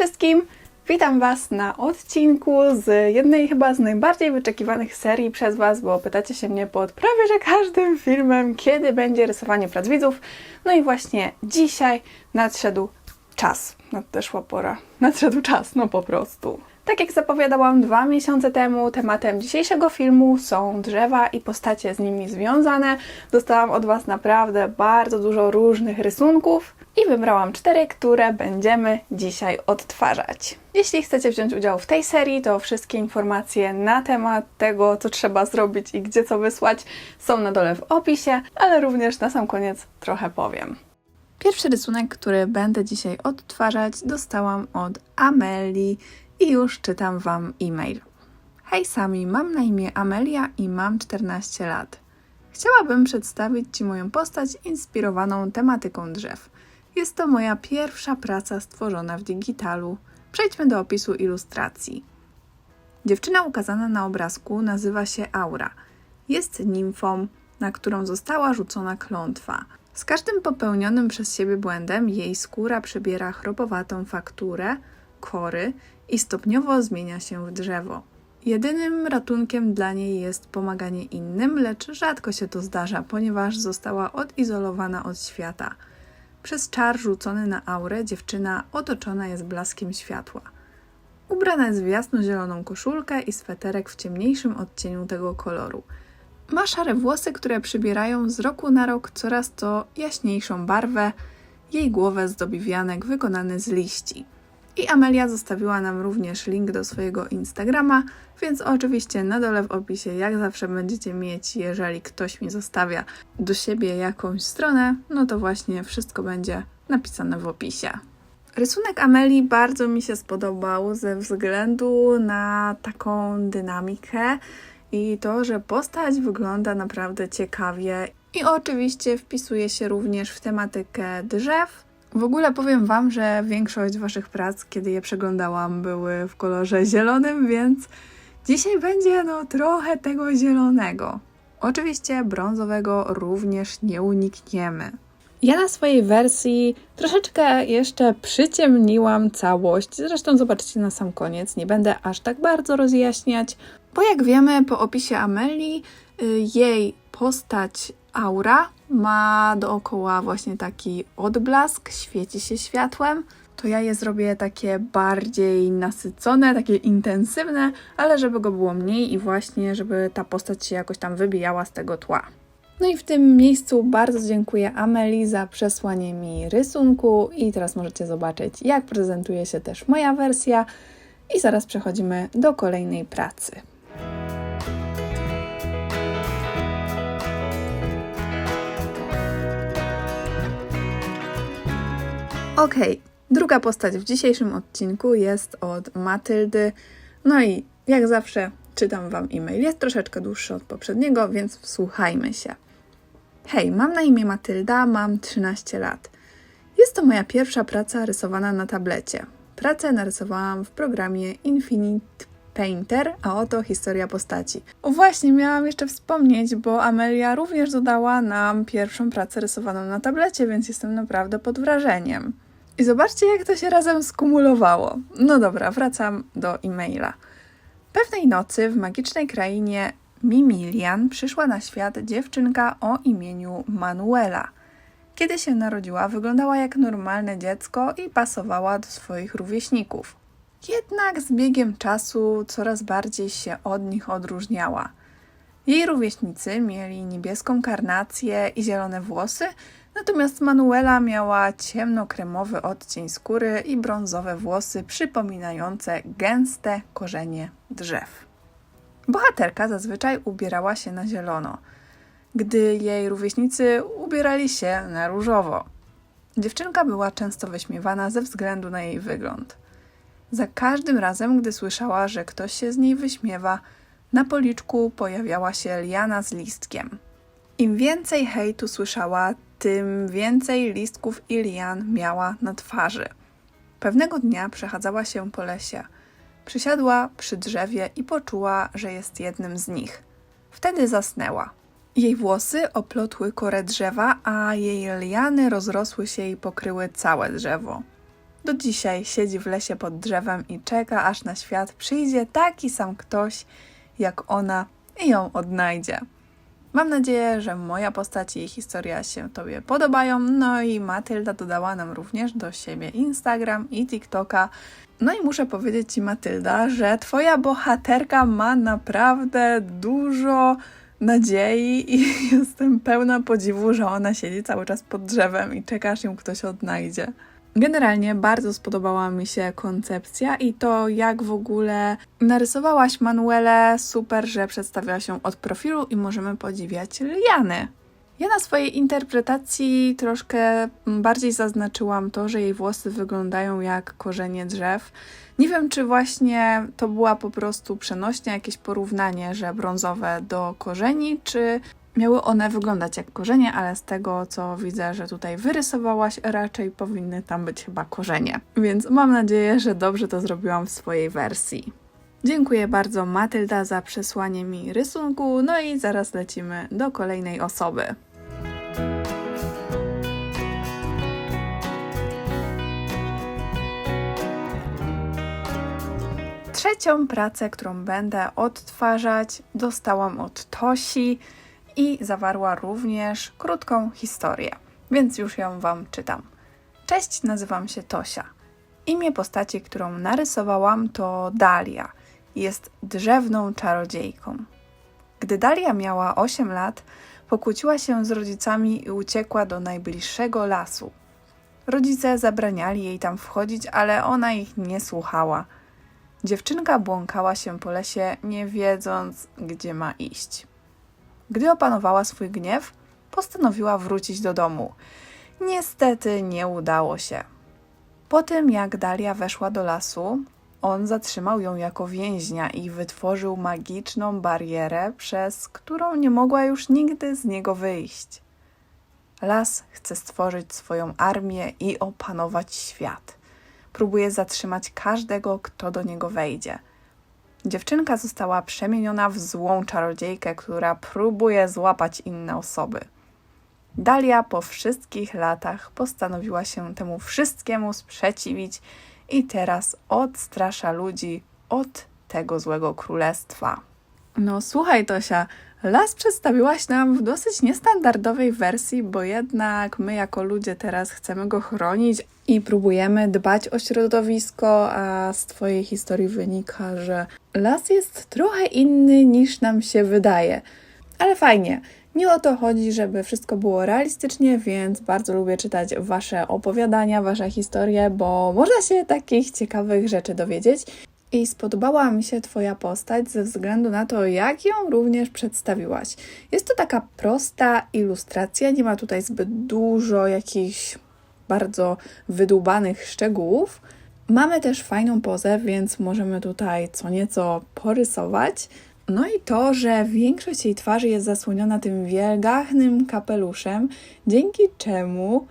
wszystkim! Witam Was na odcinku z jednej chyba z najbardziej wyczekiwanych serii przez Was, bo pytacie się mnie pod prawie że każdym filmem, kiedy będzie rysowanie prac widzów. No i właśnie dzisiaj nadszedł czas, nadeszła pora, nadszedł czas, no po prostu. Tak jak zapowiadałam dwa miesiące temu, tematem dzisiejszego filmu są drzewa i postacie z nimi związane. Dostałam od Was naprawdę bardzo dużo różnych rysunków i wybrałam cztery, które będziemy dzisiaj odtwarzać. Jeśli chcecie wziąć udział w tej serii, to wszystkie informacje na temat tego, co trzeba zrobić i gdzie co wysłać, są na dole w opisie, ale również na sam koniec trochę powiem. Pierwszy rysunek, który będę dzisiaj odtwarzać, dostałam od Amelii i już czytam Wam e-mail. Hej Sami, mam na imię Amelia i mam 14 lat. Chciałabym przedstawić Ci moją postać inspirowaną tematyką drzew. Jest to moja pierwsza praca stworzona w digitalu. Przejdźmy do opisu ilustracji. Dziewczyna ukazana na obrazku nazywa się Aura. Jest nimfą, na którą została rzucona klątwa. Z każdym popełnionym przez siebie błędem jej skóra przybiera chropowatą fakturę, kory i stopniowo zmienia się w drzewo. Jedynym ratunkiem dla niej jest pomaganie innym, lecz rzadko się to zdarza, ponieważ została odizolowana od świata. Przez czar rzucony na aurę dziewczyna otoczona jest blaskiem światła. Ubrana jest w jasno-zieloną koszulkę i sweterek w ciemniejszym odcieniu tego koloru. Ma szare włosy, które przybierają z roku na rok coraz to jaśniejszą barwę. Jej głowę zdobi wianek wykonany z liści. I Amelia zostawiła nam również link do swojego Instagrama, więc oczywiście na dole w opisie, jak zawsze będziecie mieć, jeżeli ktoś mi zostawia do siebie jakąś stronę, no to właśnie wszystko będzie napisane w opisie. Rysunek Amelii bardzo mi się spodobał ze względu na taką dynamikę i to, że postać wygląda naprawdę ciekawie. I oczywiście wpisuje się również w tematykę drzew. W ogóle powiem Wam, że większość Waszych prac, kiedy je przeglądałam, były w kolorze zielonym, więc dzisiaj będzie no trochę tego zielonego. Oczywiście brązowego również nie unikniemy. Ja na swojej wersji troszeczkę jeszcze przyciemniłam całość. Zresztą zobaczycie na sam koniec. Nie będę aż tak bardzo rozjaśniać, bo jak wiemy po opisie Amelii, y, jej postać aura ma dookoła właśnie taki odblask, świeci się światłem. To ja je zrobię takie bardziej nasycone, takie intensywne, ale żeby go było mniej i właśnie, żeby ta postać się jakoś tam wybijała z tego tła. No i w tym miejscu bardzo dziękuję Ameli za przesłanie mi rysunku i teraz możecie zobaczyć, jak prezentuje się też moja wersja. I zaraz przechodzimy do kolejnej pracy. Ok, druga postać w dzisiejszym odcinku jest od Matyldy. No i jak zawsze czytam Wam e-mail. Jest troszeczkę dłuższy od poprzedniego, więc wsłuchajmy się. Hej, mam na imię Matylda, mam 13 lat. Jest to moja pierwsza praca rysowana na tablecie. Pracę narysowałam w programie Infinite Painter, a oto historia postaci. O właśnie, miałam jeszcze wspomnieć, bo Amelia również dodała nam pierwszą pracę rysowaną na tablecie, więc jestem naprawdę pod wrażeniem. I zobaczcie, jak to się razem skumulowało. No dobra, wracam do e-maila. Pewnej nocy w magicznej krainie Mimilian przyszła na świat dziewczynka o imieniu Manuela. Kiedy się narodziła, wyglądała jak normalne dziecko i pasowała do swoich rówieśników. Jednak z biegiem czasu coraz bardziej się od nich odróżniała. Jej rówieśnicy mieli niebieską karnację i zielone włosy, natomiast Manuela miała ciemnokremowy odcień skóry i brązowe włosy przypominające gęste korzenie drzew. Bohaterka zazwyczaj ubierała się na zielono, gdy jej rówieśnicy ubierali się na różowo. Dziewczynka była często wyśmiewana ze względu na jej wygląd. Za każdym razem, gdy słyszała, że ktoś się z niej wyśmiewa, na policzku pojawiała się liana z listkiem. Im więcej hejtu słyszała, tym więcej listków i lian miała na twarzy. Pewnego dnia przechadzała się po lesie. Przysiadła przy drzewie i poczuła, że jest jednym z nich. Wtedy zasnęła. Jej włosy oplotły korę drzewa, a jej liany rozrosły się i pokryły całe drzewo. do dzisiaj siedzi w lesie pod drzewem i czeka, aż na świat przyjdzie taki sam ktoś jak ona i ją odnajdzie. Mam nadzieję, że moja postać i historia się Tobie podobają. No i Matylda dodała nam również do siebie Instagram i TikToka. No i muszę powiedzieć Ci, Matylda, że Twoja bohaterka ma naprawdę dużo nadziei i jestem pełna podziwu, że ona siedzi cały czas pod drzewem i czeka, aż ją ktoś odnajdzie. Generalnie bardzo spodobała mi się koncepcja i to, jak w ogóle narysowałaś Manuelę. Super, że przedstawiła się od profilu i możemy podziwiać liany. Ja na swojej interpretacji troszkę bardziej zaznaczyłam to, że jej włosy wyglądają jak korzenie drzew. Nie wiem, czy właśnie to była po prostu przenośnia, jakieś porównanie, że brązowe do korzeni, czy miały one wyglądać jak korzenie, ale z tego co widzę, że tutaj wyrysowałaś, raczej powinny tam być chyba korzenie. Więc mam nadzieję, że dobrze to zrobiłam w swojej wersji. Dziękuję bardzo Matylda za przesłanie mi rysunku, no i zaraz lecimy do kolejnej osoby. Trzecią pracę, którą będę odtwarzać, dostałam od Tosi i zawarła również krótką historię, więc już ją Wam czytam. Cześć, nazywam się Tosia. Imię postaci, którą narysowałam, to Dalia. Jest drzewną czarodziejką. Gdy Dalia miała 8 lat, pokłóciła się z rodzicami i uciekła do najbliższego lasu. Rodzice zabraniali jej tam wchodzić, ale ona ich nie słuchała. Dziewczynka błąkała się po lesie, nie wiedząc, gdzie ma iść. Gdy opanowała swój gniew, postanowiła wrócić do domu. Niestety nie udało się. Po tym, jak Dalia weszła do lasu, on zatrzymał ją jako więźnia i wytworzył magiczną barierę, przez którą nie mogła już nigdy z niego wyjść. Las chce stworzyć swoją armię i opanować świat. Próbuje zatrzymać każdego, kto do niego wejdzie. Dziewczynka została przemieniona w złą czarodziejkę, która próbuje złapać inne osoby. Dalia po wszystkich latach postanowiła się temu wszystkiemu sprzeciwić i teraz odstrasza ludzi od tego złego królestwa. No słuchaj Tosia, las przedstawiłaś nam w dosyć niestandardowej wersji, bo jednak my jako ludzie teraz chcemy go chronić i próbujemy dbać o środowisko, a z Twojej historii wynika, że las jest trochę inny niż nam się wydaje. Ale fajnie. Nie o to chodzi, żeby wszystko było realistycznie, więc bardzo lubię czytać Wasze opowiadania, Wasze historie, bo można się takich ciekawych rzeczy dowiedzieć. I spodobała mi się Twoja postać ze względu na to, jak ją również przedstawiłaś. Jest to taka prosta ilustracja, nie ma tutaj zbyt dużo jakichś bardzo wydłubanych szczegółów. Mamy też fajną pozę, więc możemy tutaj co nieco porysować. No i to, że większość jej twarzy jest zasłoniona tym wielgachnym kapeluszem, dzięki czemu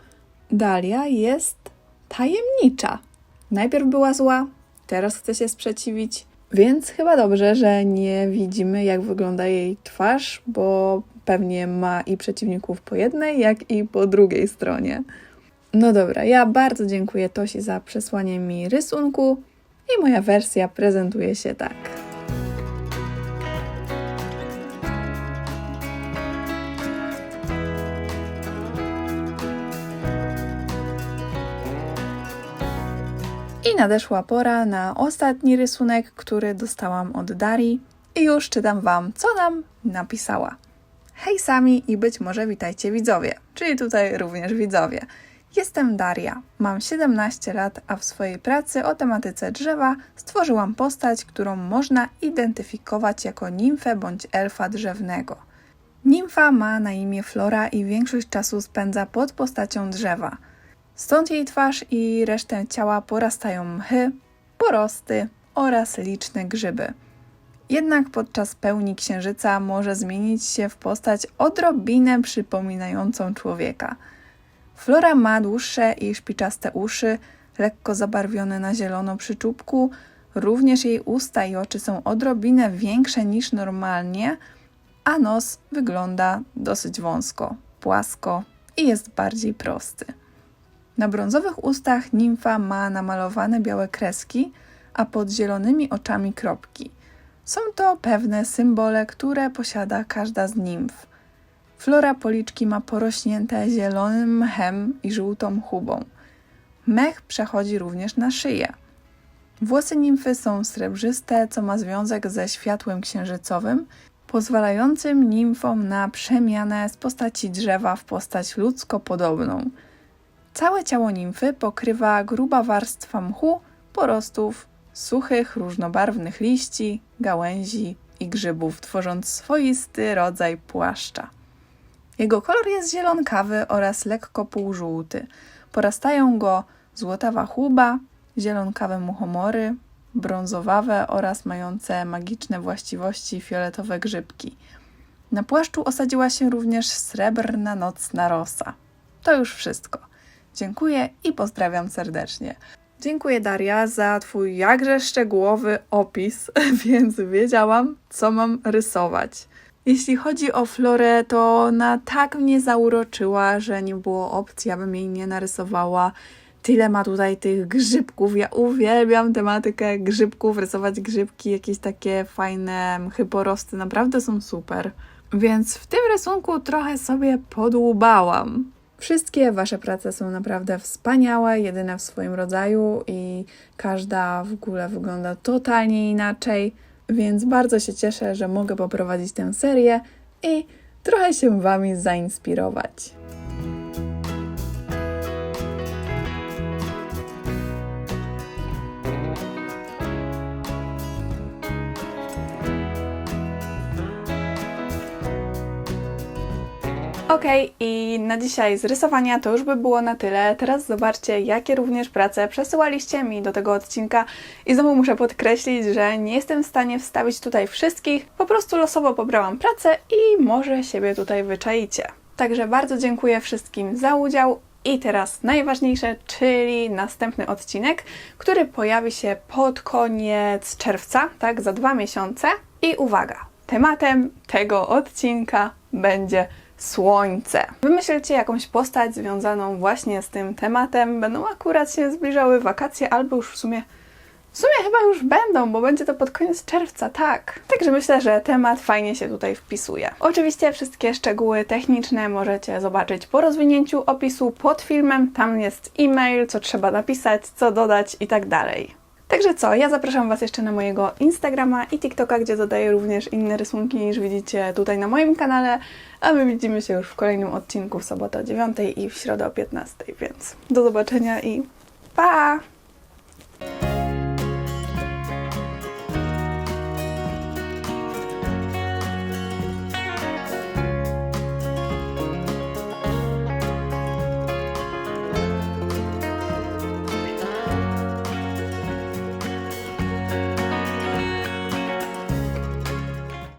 Dalia jest tajemnicza. Najpierw była zła, teraz chce się sprzeciwić, więc chyba dobrze, że nie widzimy, jak wygląda jej twarz, bo pewnie ma i przeciwników po jednej, jak i po drugiej stronie. No dobra, ja bardzo dziękuję Tosi za przesłanie mi rysunku i moja wersja prezentuje się tak. Nadeszła pora na ostatni rysunek, który dostałam od Darii. I już czytam Wam, co nam napisała. Hej sami i być może witajcie widzowie, czyli tutaj również widzowie. Jestem Daria, mam 17 lat, a w swojej pracy o tematyce drzewa stworzyłam postać, którą można identyfikować jako nimfę bądź elfa drzewnego. Nimfa ma na imię Flora i większość czasu spędza pod postacią drzewa. Stąd jej twarz i resztę ciała porastają mchy, porosty oraz liczne grzyby. Jednak podczas pełni księżyca może zmienić się w postać odrobinę przypominającą człowieka. Flora ma dłuższe i szpiczaste uszy, lekko zabarwione na zielono przy czubku, również jej usta i oczy są odrobinę większe niż normalnie, a nos wygląda dosyć wąsko, płasko i jest bardziej prosty. Na brązowych ustach nimfa ma namalowane białe kreski, a pod zielonymi oczami kropki. Są to pewne symbole, które posiada każda z nimf. Flora policzki ma porośnięte zielonym mchem i żółtą chubą. Mech przechodzi również na szyję. Włosy nimfy są srebrzyste, co ma związek ze światłem księżycowym, pozwalającym nimfom na przemianę z postaci drzewa w postać ludzko podobną. Całe ciało nimfy pokrywa gruba warstwa mchu, porostów, suchych, różnobarwnych liści, gałęzi i grzybów, tworząc swoisty rodzaj płaszcza. Jego kolor jest zielonkawy oraz lekko półżółty. Porastają go złotawa chłuba, zielonkawe muchomory, brązowawe oraz mające magiczne właściwości fioletowe grzybki. Na płaszczu osadziła się również srebrna nocna rosa. To już wszystko. Dziękuję i pozdrawiam serdecznie. Dziękuję Daria za Twój jakże szczegółowy opis, więc wiedziałam, co mam rysować. Jeśli chodzi o Florę, to ona tak mnie zauroczyła, że nie było opcji, abym jej nie narysowała. Tyle ma tutaj tych grzybków. Ja uwielbiam tematykę grzybków, rysować grzybki, jakieś takie fajne porosty, naprawdę są super. Więc w tym rysunku trochę sobie podłubałam. Wszystkie Wasze prace są naprawdę wspaniałe, jedyne w swoim rodzaju i każda w ogóle wygląda totalnie inaczej, więc bardzo się cieszę, że mogę poprowadzić tę serię i trochę się Wami zainspirować. Okej, i na dzisiaj z rysowania to już by było na tyle. Teraz zobaczcie, jakie również prace przesyłaliście mi do tego odcinka. I znowu muszę podkreślić, że nie jestem w stanie wstawić tutaj wszystkich. Po prostu losowo pobrałam pracę i może siebie tutaj wyczaicie. Także bardzo dziękuję wszystkim za udział. I teraz najważniejsze, czyli następny odcinek, który pojawi się pod koniec czerwca, tak, za dwa miesiące. I uwaga, tematem tego odcinka będzie słońce. Wymyślcie jakąś postać związaną właśnie z tym tematem. Będą akurat się zbliżały wakacje, albo już w sumie. W sumie chyba już będą, bo będzie to pod koniec czerwca, tak. Także myślę, że temat fajnie się tutaj wpisuje. Oczywiście wszystkie szczegóły techniczne możecie zobaczyć po rozwinięciu opisu pod filmem. Tam jest e-mail, co trzeba napisać, co dodać i tak dalej. Także co, ja zapraszam Was jeszcze na mojego Instagrama i TikToka, gdzie dodaję również inne rysunki niż widzicie tutaj na moim kanale, a my widzimy się już w kolejnym odcinku w sobotę o 9 i w środę o 15, więc do zobaczenia i pa!